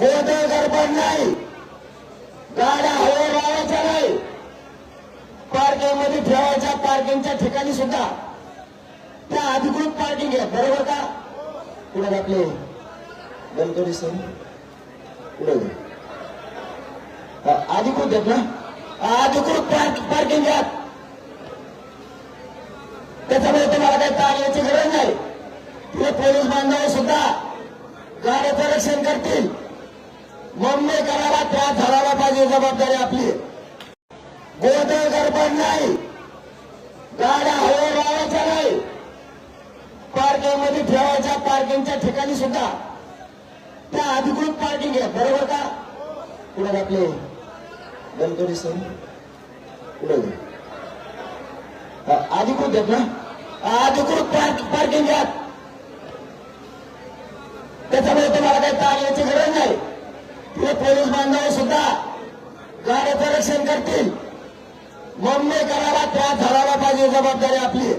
गोदळ गडबड नाही गाड्या हवे लावायच्या नाही. पार्किंगमध्ये ठेवायच्या पार्किंगच्या ठिकाणी सुद्धा. त्या अधिकृत पार्किंग आहे बरोबर का? पुढे आपले गणपती सर पुढे अधिकृत आहेत ना? अधिकृत पार्किंग घ्या. त्याच्यामुळे तुम्हाला काही ताण याची गरज नाही. तिथे पोलीस बांधव सुद्धा गाड्याचं रक्षण करतील मुंबई करायला त्या झाडाला पाहिजे जबाबदारी आपली. गोंधळ गडबड नाही. गाड्या हवे लावायच्या नाही. पार्किंगमध्ये ठेवायच्या पार्किंगच्या ठिकाणी सुद्धा. त्या अधिकृत पार्किंग आहे. बरोबर का? पुढे आपले? गणपती सर? पुढे अधिकृत आहेत ना? अधिकृत पार्क पार्किंग घ्या त्याच्यामुळे तुम्हाला काही ताण यायची गरज नाही तिथे पोलीस बांधव सुद्धा गाड्याचं रक्षण करतील. मम्मी करायला त्रास झाला पाहिजे जबाबदारी आपली.